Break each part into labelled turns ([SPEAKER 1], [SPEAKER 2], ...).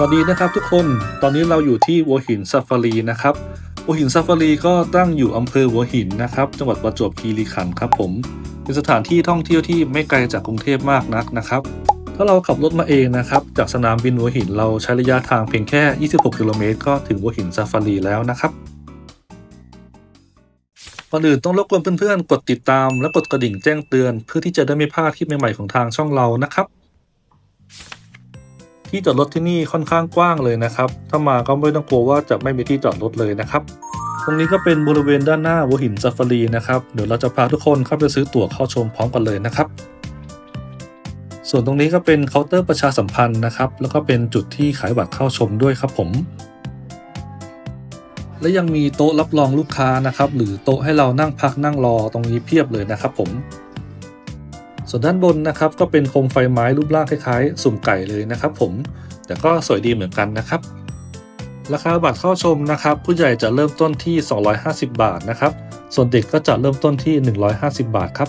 [SPEAKER 1] สวัสดีนะครับทุกคน ตอนนี้เราอยู่ที่หัวหินซาฟารีนะครับ หัวหินซาฟารีก็ตั้งอยู่อำเภอหัวหินนะครับ จังหวัดประจวบคีรีขันธ์ครับผม เป็นสถานที่ท่องเที่ยวที่ไม่ไกลจากกรุงเทพมากนักนะครับ ถ้าเราขับรถมาเองนะครับ จากสนามบินหัวหินเราใช้ระยะทางเพียงแค่ 26 กิโลเมตรก็ถึงหัวหินซาฟารีแล้วนะครับก่อนอื่นต้องรบกวนเพื่อนๆ กดติดตามและกดกระดิ่งแจ้งเตือน เพื่อที่จะได้ไม่พลาดคลิปใหม่ๆของทางช่องเรานะครับ ที่จอดรถที่นี่ค่อนข้างกว้างเลยนะครับ ถ้ามาก็ไม่ต้องกลัวว่าจะไม่มีที่จอดรถเลยนะครับ ตรงนี้ก็เป็นบริเวณด้านหน้าหัวหินซาฟารีนะครับ เดี๋ยวเราจะพาทุกคนเข้าไปซื้อตั๋วเข้าชมพร้อมกันเลยนะครับ ส่วนตรงนี้ก็เป็นเคาน์เตอร์ประชาสัมพันธ์นะครับ แล้วก็เป็นจุดที่ขายบัตรเข้าชมด้วยครับผม และยังมีโต๊ะรับรองลูกค้านะครับ หรือโต๊ะให้เรานั่งพักนั่งรอตรงนี้เพียบเลยนะครับผม ส่วนด้านบนนะครับก็เป็นโคมไฟไม้รูปร่างคล้ายๆ สุ่มไก่เลยนะครับ ผม แต่ก็สวยดีเหมือนกันนะครับ ราคาบัตรเข้าชมนะครับ ผู้ใหญ่จะเริ่มต้นที่ 250 บาทนะครับ ส่วนเด็กก็จะเริ่มต้นที่ 150 บาทครับ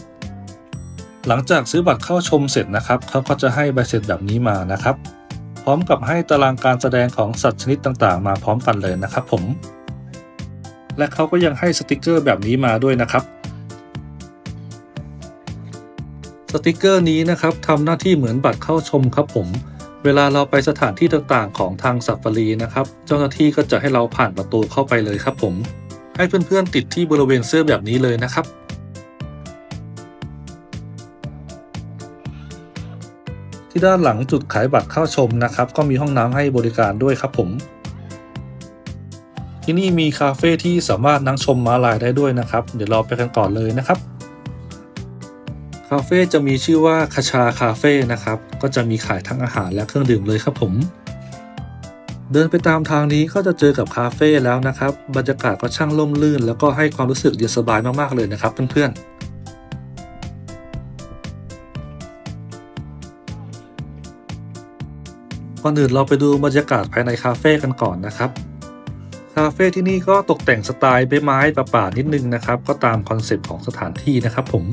[SPEAKER 1] หลังจากซื้อบัตรเข้าชมเสร็จนะครับเขาก็จะให้ใบเสร็จแบบนี้มานะครับ พร้อมกับให้ตารางการแสดงของสัตว์ชนิดต่างๆ มาพร้อมกันเลยนะครับ ผม และเขาก็ยังให้สติกเกอร์แบบนี้มาด้วยนะครับ สติกเกอร์นี้นะครับทำหน้าที่เหมือนบัตรเข้าชมครับผม เวลาเราไปสถานที่ต่างๆ ของทางสัฟฟารีนะครับ เจ้าหน้าที่ก็จะให้เราผ่านประตูเข้าไปเลยครับผม ให้เพื่อนๆติดที่บริเวณเสื้อแบบนี้เลยนะครับที่ด้านหลังจุดขายบัตรเข้าชมนะครับ ก็มีห้องน้ำให้บริการด้วยครับผม ที่นี่มีคาเฟ่ที่สามารถนั่งชมม้าลายได้ด้วยนะครับ เดี๋ยวเราไปกันก่อนเลยนะครับ คาเฟ่จะมีชื่อว่าคาชาคาเฟ่นะครับ ก็จะมีขายทั้งอาหารและเครื่องดื่มเลยครับผม เดินไปตามทางนี้ก็จะเจอกับคาเฟ่แล้วนะครับ บรรยากาศก็ช่างร่มรื่น แล้วก็ให้ความรู้สึกเย็นสบายมากๆเลยนะครับเพื่อนๆก่อนอื่นเราไปดูบรรยากาศภายในคาเฟ่กันก่อนนะครับ คาเฟ่ที่นี่ก็ตกแต่งสไตล์ใบไม้ป่าๆนิดนึงนะครับ ก็ตามคอนเซปต์ของสถานที่นะครับผม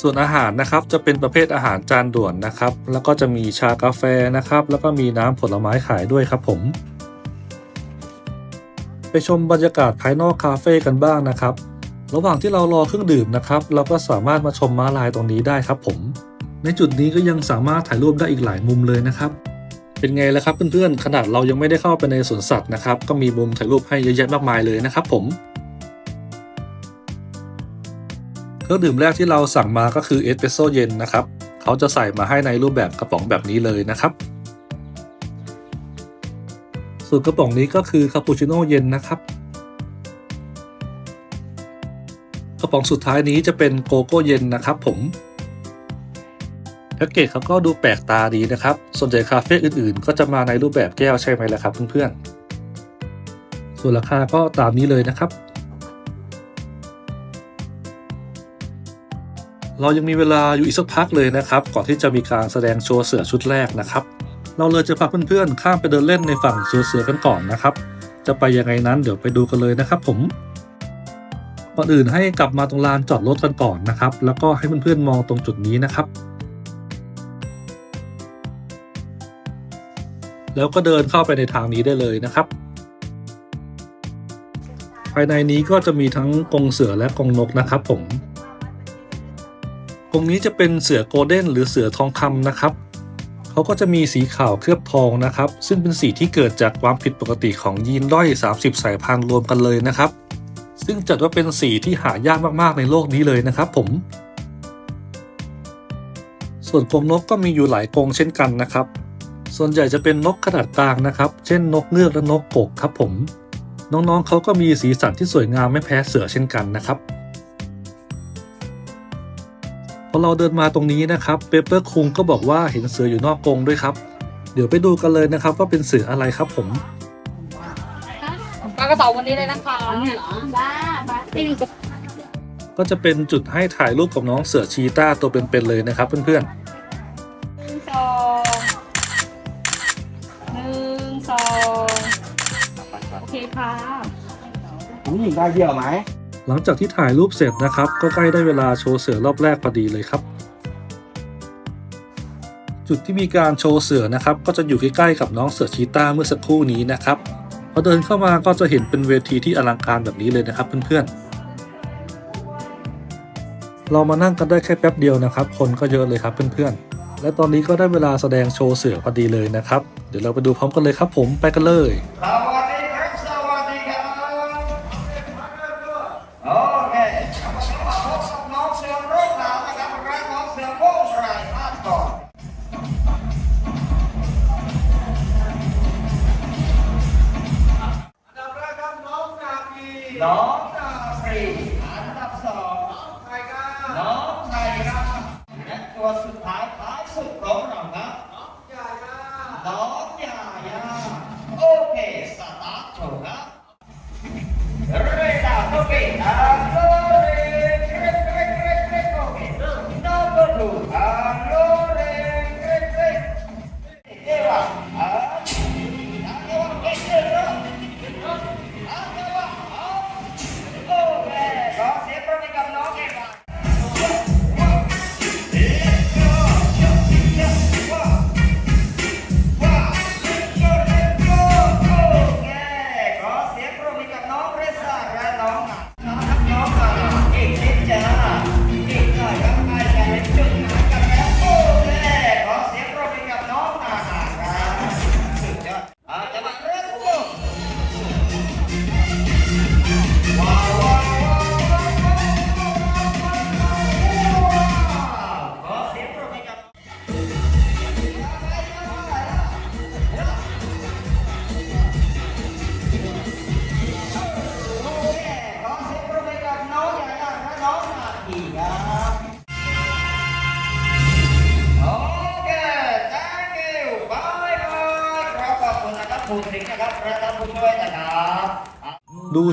[SPEAKER 1] ส่วนอาหารนะครับจะเป็นประเภทอาหารจานด่วนนะครับ แล้วก็จะมีชากาแฟนะครับ แล้วก็มีน้ำผลไม้ขายด้วยครับผม ไปชมบรรยากาศภายนอกคาเฟ่กันบ้างนะครับ ระหว่างที่เรารอเครื่องดื่มนะครับ เราก็สามารถมาชมม้าลายตรงนี้ได้ครับผม ในจุดนี้ก็ยังสามารถถ่ายรูปได้อีกหลายมุมเลยนะครับเป็นไงล่ะครับเพื่อนๆ ขนาดเรายังไม่ได้เข้าไปในสวนสัตว์นะครับ ก็มีมุมถ่ายรูปให้เยอะแยะมากมายเลยนะครับผม ครื่องดื่มแรกที่เราสั่งมาก็คือเอสเปรสโซเย็นนะครับ เขาจะใส่มาให้ในรูปแบบกระป๋องแบบนี้เลยนะครับ ส่วนกระป๋องนี้ก็คือคาปูชิโน่เย็นนะครับ กระป๋องสุดท้ายนี้จะเป็นโกโก้เย็นนะครับผมแพ็กเกจเขาก็ดูแปลกตาดีนะครับ ส่วนใหญ่คาเฟ่อื่นๆ ก็จะมาในรูปแบบแก้วใช่ไหมล่ะครับเพื่อนๆ ส่วนราคาก็ตามนี้เลยนะครับ เรายังมีเวลาอยู่อีกสักพักเลยนะครับ ก่อนที่จะมีการแสดงโชว์เสือชุดแรกนะครับ เราเลยจะพาเพื่อนๆข้ามไปเดินเล่นในฝั่งโชว์เสือกันก่อนนะครับ จะไปยังไงนั้นเดี๋ยวไปดูกันเลยนะครับผมก่อนอื่นให้กลับมาตรงลานจอดรถกันก่อนนะครับ แล้วก็ให้เพื่อนๆมองตรงจุดนี้นะครับ แล้วก็เดินเข้าไปในทางนี้ได้เลยนะครับ ภายในนี้ก็จะมีทั้งกรงเสือและกรงนกนะครับผม กรงนี้จะเป็นเสือโกลเด้นหรือเสือทองคำนะครับเขาก็จะมีสีขาวเคลือบทองนะครับ ซึ่งเป็นสีที่เกิดจากความผิดปกติของยีนด้อย 30 สายพันธุ์รวมกันเลยนะครับ ซึ่งจัดว่าเป็นสีที่หายากมากๆในโลกนี้เลยนะครับ ผม ส่วนกรงนกก็มีอยู่หลายกรงเช่นกันนะครับ ส่วนใหญ่จะเป็นนกขนาดกลางนะครับ เช่นนกเงือกและนกกกครับผม น้องๆเขาก็มีสีสันที่สวยงามไม่แพ้เสือเช่นกันนะครับ พอเราเดินมาตรงนี้นะครับเปเปอร์คุงก็บอกว่าเห็นเสืออยู่นอกกรงด้วยครับ เดี๋ยวไปดูกันเลยนะครับว่าเป็นเสืออะไรครับผม
[SPEAKER 2] ปลากระเป๋าวันนี้เลยนะคะ
[SPEAKER 3] เนี่ยเหรอได้ปะ
[SPEAKER 2] นี่มีกระ
[SPEAKER 1] ก็จะเป็นจุดให้ถ่ายรูปกับน้องเสือชีต้าตัวเป็นๆเลยนะครับเพื่อน
[SPEAKER 2] หนึ่งสองหนึ่งสองโอเคค่ะ
[SPEAKER 4] ผู้หญิงได้เดี่ยวไหม
[SPEAKER 1] ๆ หลังจากที่ถ่ายรูปเสร็จนะครับ ก็ใกล้ได้เวลาโชว์เสือรอบแรกพอดีเลยครับ
[SPEAKER 5] จุดที่มีการโชว์เสือนะครับ ก็จะอยู่ใกล้ๆกับน้องเสือชีต้าเมื่อสักครู่นี้นะครับพอเดินเข้ามาก็จะเห็นเป็นเวทีที่อลังการแบบนี้เลยนะครับเพื่อนๆ เรามานั่งกันได้แค่แป๊บเดียวนะครับ คนก็เยอะเลยครับเพื่อนๆ และตอนนี้ก็ได้เวลาแสดงโชว์เสือพอดีเลยนะครับ เดี๋ยวเราไปดูพร้อมกันเลยครับผมไปกันเลย Hey,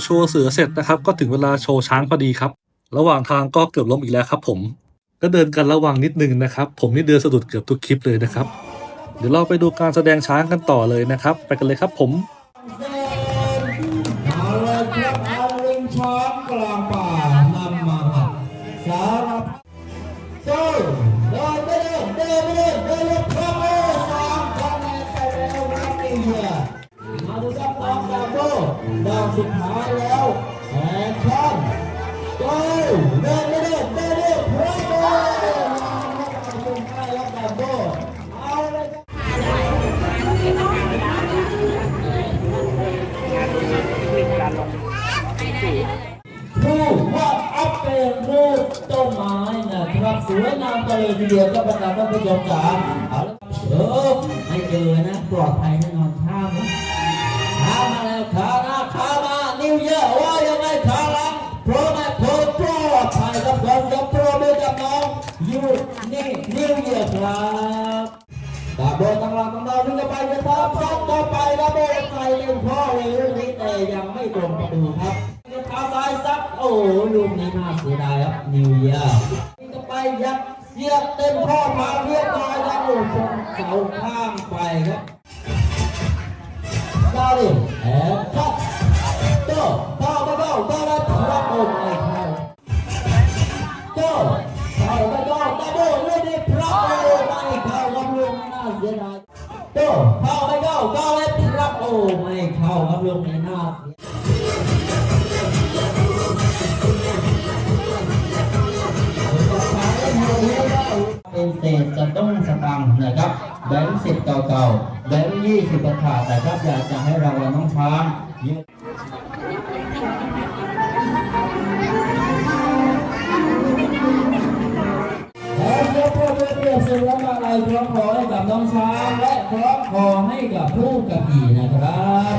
[SPEAKER 5] โชว์เสือเสร็จนะครับก็ถึงเวลาโชว์ช้างพอดีครับ ระหว่างทางก็เกือบล้มอีกแล้วครับ ผม ก็เดินกันระวังนิดนึงนะครับ ผมนี่เดินสะดุดเกือบทุกคลิปเลยนะครับ เดี๋ยวเราไปดูการแสดงช้างกันต่อเลยนะครับ ไปกันเลยครับผม
[SPEAKER 3] รูปวาดอัพเป็นรูปต้นไม้นะครับสวยงามกันเลยทีเดียวก็บรรดาท่านผู้ชมจ๋าเอาละเออไม่เจอนะปลอดภัยแน่นอนข้าม ถึงจะไปจะทับซัดต่อไปแล้วโดนใส่เล่นพ่อเลยลูกนี้แต่ยังไม่ตรงประตูครับเท้าซ้ายซัดโอ้โหลูกนี้น่าเสียดายครับนิวเยียร์จะไปยัดเยียเต็มพ่อมาเรียบร้อยแล้วโอ้โหชนเสาข้างไปครับดาวดิแอบ 20ตะขาบนะครับอยากจะให้รางวัลน้องช้างสุรมาลัยพร้อมขอให้กับน้องช้างและพร้อมขอให้กับผู้กับผีนะครับ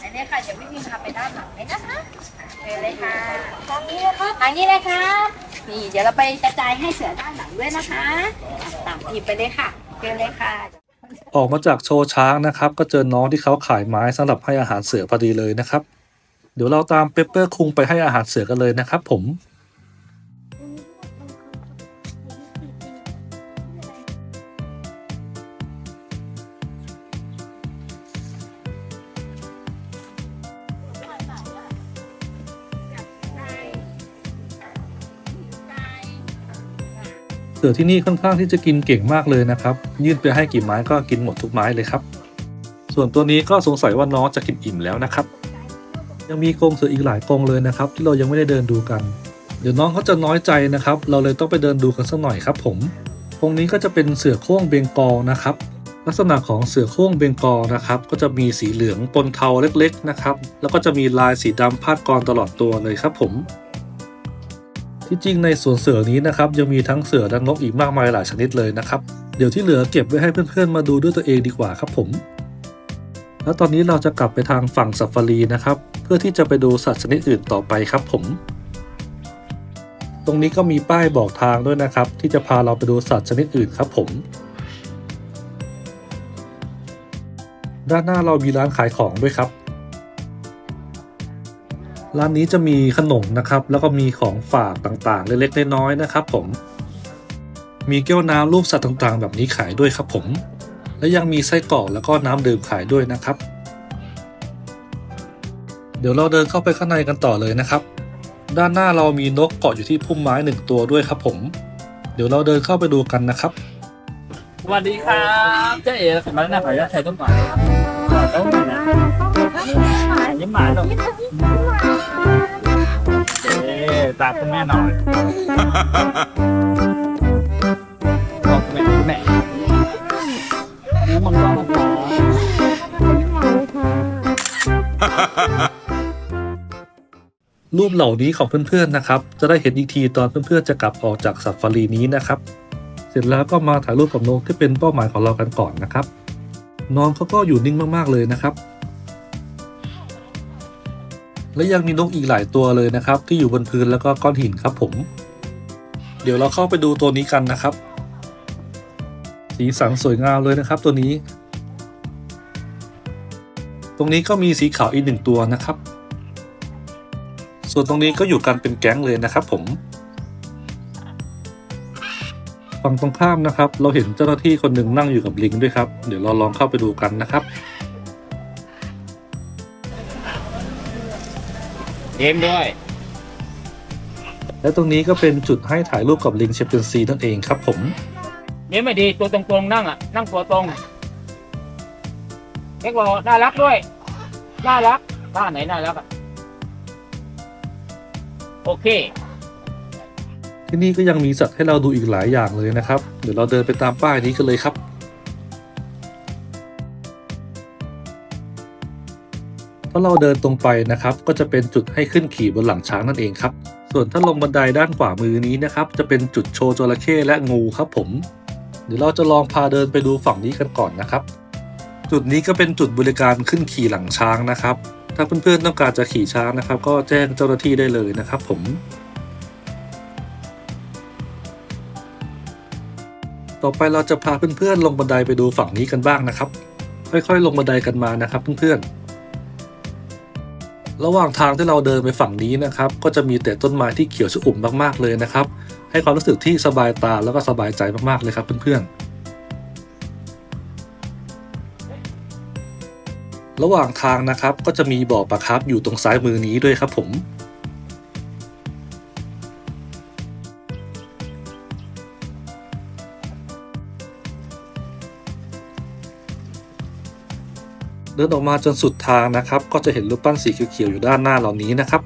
[SPEAKER 2] อันนี้ค่ะเดี๋ยวพี่พิมพาไปด้านหลังเลยนะคะเชิญเลยค่ะทางนี้นะครับทางนี้เลยครับ นี่เดี๋ยวเราไปกระจายให้เสือด้านหลังด้วยนะคะ ตามทีมไปเลยค่ะเชิญเลยค่ะ
[SPEAKER 5] ออกมาจากโชว์ช้างนะครับ ก็เจอน้องที่เขาขายไม้สำหรับให้อาหารเสือพอดีเลยนะครับ เดี๋ยวเราตามเปปเปอร์คุงไปให้อาหารเสือกันเลยนะครับผม
[SPEAKER 1] สือที่นี่ค่อนข้างที่จะกินเก่งมากเลยนะครับ ยื่นไปให้กี่ไม้ก็กินหมดทุกไม้เลยครับ ส่วนตัวนี้ก็สงสัยว่าน้องจะกินอิ่มแล้วนะครับ ยังมีกรงเสืออีกหลายกรงเลยนะครับ ที่เรายังไม่ได้เดินดูกัน เดี๋ยวน้องเขาจะน้อยใจนะครับ เราเลยต้องไปเดินดูกันสักหน่อยครับผมกรงนี้ก็จะเป็นเสือโคร่งเบงกอลนะครับ ลักษณะของเสือโคร่งเบงกอลนะครับ ก็จะมีสีเหลืองปนเทาเล็กๆนะครับ แล้วก็จะมีลายสีดำพาดกรตลอดตัวเลยครับผม ที่จริงในสวนเสือนี้นะครับยังมีทั้งเสือและนกอีกมากมายหลายชนิดเลยนะครับ เดี๋ยวที่เหลือเก็บไว้ให้เพื่อนๆมาดูด้วยตัวเองดีกว่าครับผม แล้วตอนนี้เราจะกลับไปทางฝั่งซัฟฟารีนะครับ เพื่อที่จะไปดูสัตว์ชนิดอื่นต่อไปครับผม ตรงนี้ก็มีป้ายบอกทางด้วยนะครับ ที่จะพาเราไปดูสัตว์ชนิดอื่นครับผม ด้านหน้าเรามีร้านขายของด้วยครับ ร้านนี้จะมีขนมนะครับ แล้วก็มีของฝากต่างๆ เล็กๆน้อยๆนะครับ ผม มีแก้วน้ำรูปสัตว์ต่างๆ แบบนี้ขายด้วยครับผม และยังมีไส้กรอกแล้วก็น้ำดื่มขายด้วยนะครับ เดี๋ยวเราเดินเข้าไปข้างในกันต่อเลยนะครับ ด้านหน้าเรามีนกเกาะอยู่ที่พุ่มไม้หนึ่งตัวด้วยครับผม เดี๋ยวเราเดินเข้าไปดูกันนะครับ
[SPEAKER 6] สวัสดีครับเจ๊เอ๋มาแล้วนะขออนุญาตใช้ต้นไม้ต้นไม้นะ ยิ้มหวานหน่อยเอ๊ตาคุณแม่หน่อยขอบคุณแม่คุณแม่น้ำมันก็มาขอ
[SPEAKER 1] รูปเหล่านี้ของเพื่อนๆนะครับ จะได้เห็นอีกทีตอนเพื่อนๆจะกลับออกจากซัฟฟารีนี้นะครับ เสร็จแล้วก็มาถ่ายรูปกับนกที่เป็นเป้าหมายของเรากันก่อนนะครับ น้องเขาก็อยู่นิ่งมากๆเลยนะครับ และยังมีนกอีกหลายตัวเลยนะครับ ที่อยู่บนพื้นแล้วก็ก้อนหินครับผม เดี๋ยวเราเข้าไปดูตัวนี้กันนะครับ สีสันสวยงามเลยนะครับ ตัวนี้ ตรงนี้ก็มีสีขาวอีกหนึ่งตัวนะครับ ส่วนตรงนี้ก็อยู่กันเป็นแก๊งเลยนะครับ ผมฝั่งตรงข้ามนะครับ เราเห็นเจ้าหน้าที่คนหนึ่งนั่งอยู่กับลิงด้วยครับ เดี๋ยวเราลองเข้าไปดูกันนะครับ
[SPEAKER 6] เกมด้วย
[SPEAKER 1] และตรงนี้ก็เป็นจุดให้ถ่ายรูปกับลิงเชมเปนซีนั่นเองครับผม
[SPEAKER 6] ยิ้มไม่ดีตัวตรงๆนั่งอะ นั่งตัวตรงเอ็กบอกน่ารักด้วย น่ารักท่าไหนน่ารักอะ โอเค
[SPEAKER 1] ที่นี่ก็ยังมีสัตว์ให้เราดูอีกหลายอย่างเลยนะครับ เดี๋ยวเราเดินไปตามป้ายนี้กันเลยครับ ถ้าเราเดินตรงไปนะครับ ก็จะเป็นจุดให้ขึ้นขี่บนหลังช้างนั่นเองครับ ส่วนถ้าลงบันไดด้านขวามือนี้นะครับ จะเป็นจุดโชว์จระเข้และงูครับผม เดี๋ยวเราจะลองพาเดินไปดูฝั่งนี้กันก่อนนะครับ จุดนี้ก็เป็นจุดบริการขึ้นขี่หลังช้างนะครับ ถ้าเพื่อนๆต้องการจะขี่ช้างนะครับ ก็แจ้งเจ้าหน้าที่ได้เลยนะครับ ผมต่อไปเราจะพาเพื่อนๆลงบันไดไปดูฝั่งนี้กันบ้างนะครับ ค่อยๆ ลงบันไดกันมานะครับ เพื่อนๆ ระหว่างทางที่เราเดินไปฝั่งนี้นะครับ ก็จะมีแต่ต้นไม้ที่เขียวชอุ่มมากๆเลยนะครับ ให้ความรู้สึกที่สบายตาแล้วก็สบายใจมากๆเลยครับเพื่อนๆ ระหว่างทางนะครับก็จะมีบ่อปลาคาร์ฟอยู่ตรงซ้ายมือนี้ด้วยครับผม เดินออกมาจนสุดทางนะครับ ก็จะเห็นรูปปั้นสีเขียวๆอยู่ด้านหน้าเหล่านี้นะครับ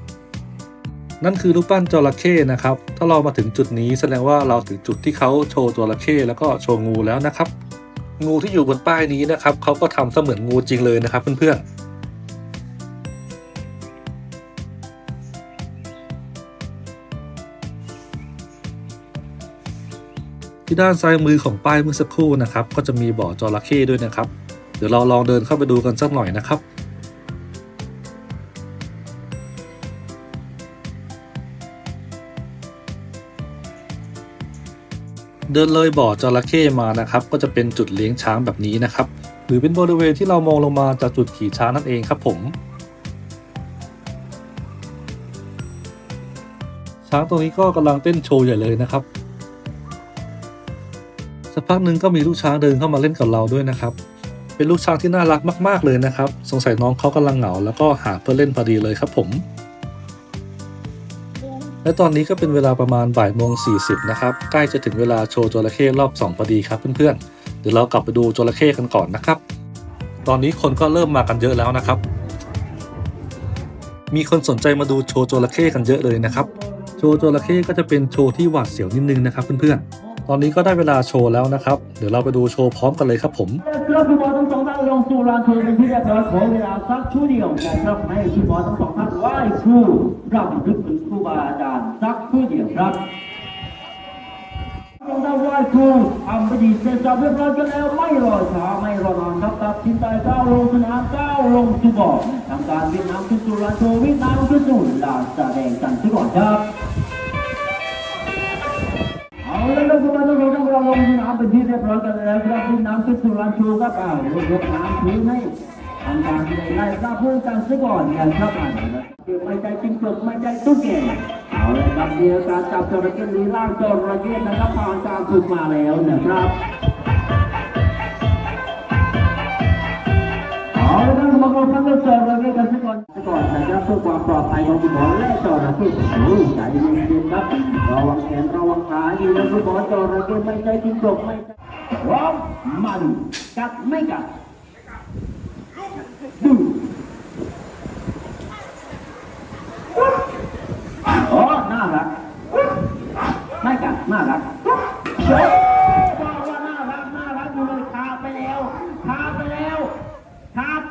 [SPEAKER 1] นั่นคือรูปปั้นจระเข้นะครับ ถ้าเรามาถึงจุดนี้แสดงว่าเราถึงจุดที่เขาโชว์จระเข้แล้วก็โชว์งูแล้วนะครับ งูที่อยู่บนป้ายนี้นะครับเขาก็ทำเสมือนงูจริงเลยนะครับเพื่อนๆที่ด้านซ้ายมือของป้ายเมื่อสักครู่นะครับ ก็จะมีบ่อจระเข้ด้วยนะครับ ดี๋ยวเราลองเดินเข้าไปดูกันสักหน่อยนะครับเดินเลยบ่อจระเข้มานะครับ ก็จะเป็นจุดเลี้ยงช้างแบบนี้นะครับ หรือเป็นบริเวณที่เรามองลงมาจากจุดขี่ช้างนั่นเองครับผม ช้างตัวนี้ก็กำลังเต้นโชว์ใหญ่เลยนะครับสักพักหนึ่งก็มีลูกช้างเดินเข้ามาเล่นกับเราด้วยนะครับ เป็นลูกช้างที่น่ารักมาก ๆ เลยนะครับ สงสัยน้องเขากำลังเหงา แล้วก็หาเพื่อนเล่นพอดีเลยครับผม และตอนนี้ก็เป็นเวลาประมาณบ่ายโมงสีนะครับ ใกล้จะถึงเวลาโชว์จระเข้รอบ2พอดีครับเพื่อนๆ เดี๋ยวเรากลับไปดูจระเข้กันก่อนนะครับ ตอนนี้คนก็เริ่มมากันเยอะแล้วนะครับ มีคนสนใจมาดูโชว์จระเข้กันเยอะเลยนะครับ โชว์จระเข้ก็จะเป็นโชว์ที่หวาดเสียวนิดนึงนะครับเพื่อนๆ ตอนนี้ก็ได้เวลาโชว์แล้วนะครับ เดี๋ยวเราไปดูโชว์พร้อมกันเลยครับผม
[SPEAKER 3] ครับคุณหมอทั้งสองท่านลงสู่ลานโชว์เป็นที่เรียบร้อยขอเวลาสักชั่วเดียวนะครับให้คุณหมอทั้งสองท่านไหว้ครูรำลึกถึงครูบาอาจารย์สักชั่วเดียวครับลงได้ไหว้ครูทำพิธีเสร็จสับเรียบร้อยกันแล้วไม่รอช้าไม่รอนานครับตัดสินใจก้าวลงสนามก้าวลงสู่บ่อทำการวิ่งน้ำขึ้นสู่ลานโชว์วิ่งน้ำขึ้นสู่ลานแสดงกันซะก่อนครับ เอาละครับคุณผู้ชมครับเราลงสนามเป็นที่เรียบร้อยกันแล้วครับที่น้ำขึ้นสุรานชูก็เปล่าวยกน้ำถือให้ทำการในไล่ทราบเพื่อนกันซะก่อนอย่างครับอ่านนะคือไม่ใจจริงจบไม่ใจตุ๊กแกเอาละครับเดียวการจับจระเข้ลีล่างจระเข้นะครับผ่านการฝึกมาแล้วนะครับ เอาละครับมาดูทั้งเรื่องจระเข้กันซะก่อนซะก่อนนะครับเพื่อความปลอดภัยของคุณหมอและจระเข้โอ้ยใจเย็นๆครับระวังแขนระวังขาอยู่นะคุณหมอจระเข้ไม่ใช่ทิ้งจบไม่ใช่ร้องมันกัดไม่กัดดูโอ้น่ารักไม่กัดน่ารักโอ้บอกว่าน่ารักน่ารักอยู่เลยคาไปแล้วคาไปแล้วครับ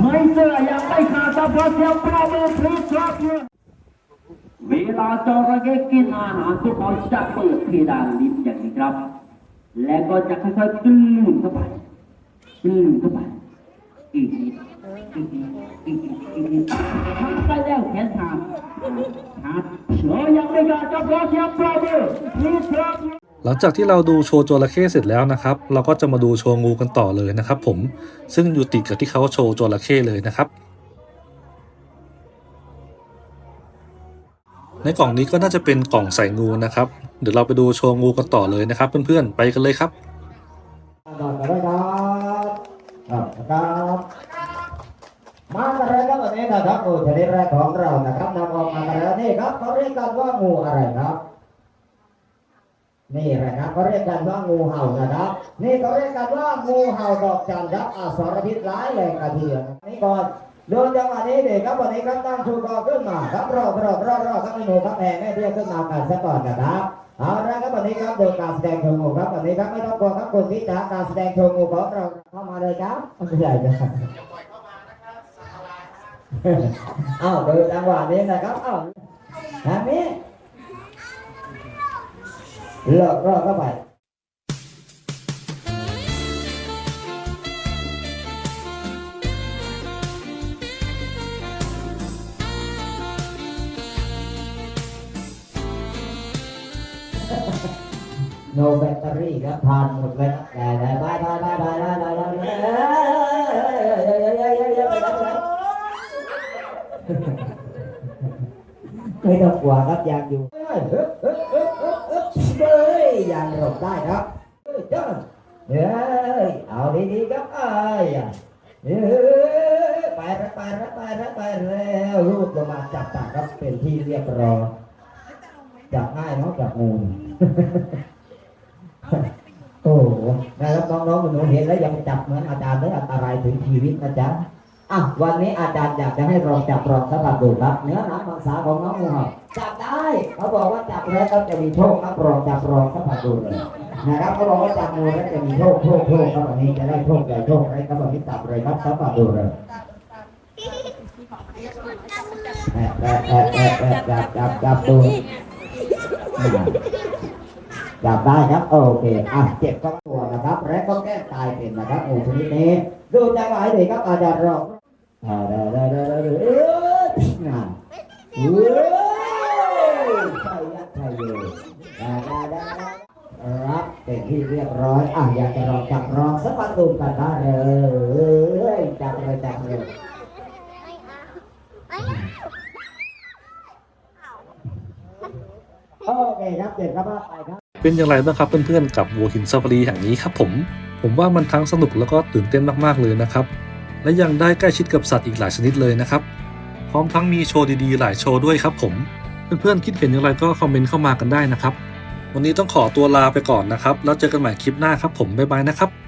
[SPEAKER 3] ไม่เจอยังไม่ขาดแต่พอเสียงประมือพลิกครับเวลาจระเข้กินอาหารทุกคนจะ เพดานลิ้นอย่างนี้ครับ และก็จะค่อยๆกลืนเข้าไปกลืนเข้าไปอีกนิดอีกนิดอีกนิดอีกนิดทำไปแล้วแขนขาดครับเชื่อยังไม่ขาดจะพอเสียงประมือพลิกครับ
[SPEAKER 1] หลังจากที่เราดูโชว์จระเข้เสร็จแล้วนะครับ เราก็จะมาดูโชว์งูกันต่อเลยนะครับ ผมซึ่งอยู่ติดกับที่เขาโชว์จระเข้เลยนะครับ ในกล่องนี้ก็น่าจะเป็นกล่องใส่งูนะครับ เดี๋ยวเราไปดูโชว์งูกันต่อเลยนะครับเพื่อนๆ ไปกันเลยครับ
[SPEAKER 5] ก่อนก็ได้ครับครับครับมากันแล้วครับวันนี้นะครับงูชนิดแรกของเรานะครับนำออกมาแล้วนี่ครับเขาเรียกกันว่างูอะไรครับนี่แหละครับเขาเรียกกันว่างูเห่านะครับ นี่เขาเรียกกันว่างูเห่าดอกจันทร์ครับอสรพิษร้ายแรงกระเทียมนี่ก่อน โดนจังหวะนี้เด็กครับวันนี้ครับตั้งชูคอขึ้นมาครับรอบรอบรอบรอบครับไอ้หนูครับแห่แม่เบี้ยขึ้นมากันซะก่อนนะครับเอาละครับวันนี้ครับโดยการแสดงโชว์งูครับวันนี้ครับไม่ต้องกลัวครับคุณพี่จ๋าการแสดงโชว์งูของเราเข้ามาเลยครับไม่ใหญ่จ้ะอ้าวโดยจังหวะนี้นะครับอ้าวทางนี้เลิกรอบเข้าไป โนแบตเตอรี่ครัผ่านหมดเวลยไปไปไปไปไปไปายบายบไม่ต้องกลัวครับยางอยู่เฮ้ยยังหลบได้ครับเฮ้ยเอาดีๆครับไปไปแไปแไปแไปเรืวรูดลงมาจับตาครับเป็นที่เรียบร้อยจับง่ายเนาะจับงู ชีวิตนะจ๊ะอะวันนี้อาจารย์อยากจะให้ลองจับลองสำหรับดูครับ เนื้อหนังมังสาของน้องงูเห่าจับได้เขาบอกว่าจับแล้วก็จะมีโชคครับลองจับลองสำหรับดูเลยนะครับเขาบอกว่าจับงูแล้วจะมีโชคโชคโชคครับวันนี้จะได้โชคใหญ่โชคอะไรครับวันนี้จับเลยครับสำหรับดูเลยแอบแอบแอบแอบจับจับจับดูจับได้ครับโอเคอะเจ็บก็ตัวนะครับและก็แก้ตายเป็นนะครับงูชนิดนี้ ดูจังหวะให้ดีครับอาจารย์รอบอ่าเด้อเด้อเด้อเด้อเด้อเอ้ยงานเอ้ยใช่ยัดใช่เลยได้ได้ได้รับเป็นที่เรียบร้อยอะอยากจะลองจับรองสักประตูกันได้เลยจับเลยจับเลยโอเคครับเจ็บครับไปครับ
[SPEAKER 1] เป็นอย่างไรบ้างครับเพื่อนๆกับวัวหินซาฟารีแห่งนี้ครับผม ผมว่ามันทั้งสนุกแล้วก็ตื่นเต้นมากๆเลยนะครับ และยังได้ใกล้ชิดกับสัตว์อีกหลายชนิดเลยนะครับ พร้อมทั้งมีโชว์ดีๆ หลายโชว์ด้วยครับผม เพื่อนๆคิดเห็นอย่างไรก็คอมเมนต์เข้ามากันได้นะครับ วันนี้ต้องขอตัวลาไปก่อนนะครับ แล้วเจอกันใหม่คลิปหน้าครับผมบ๊ายบายนะครับ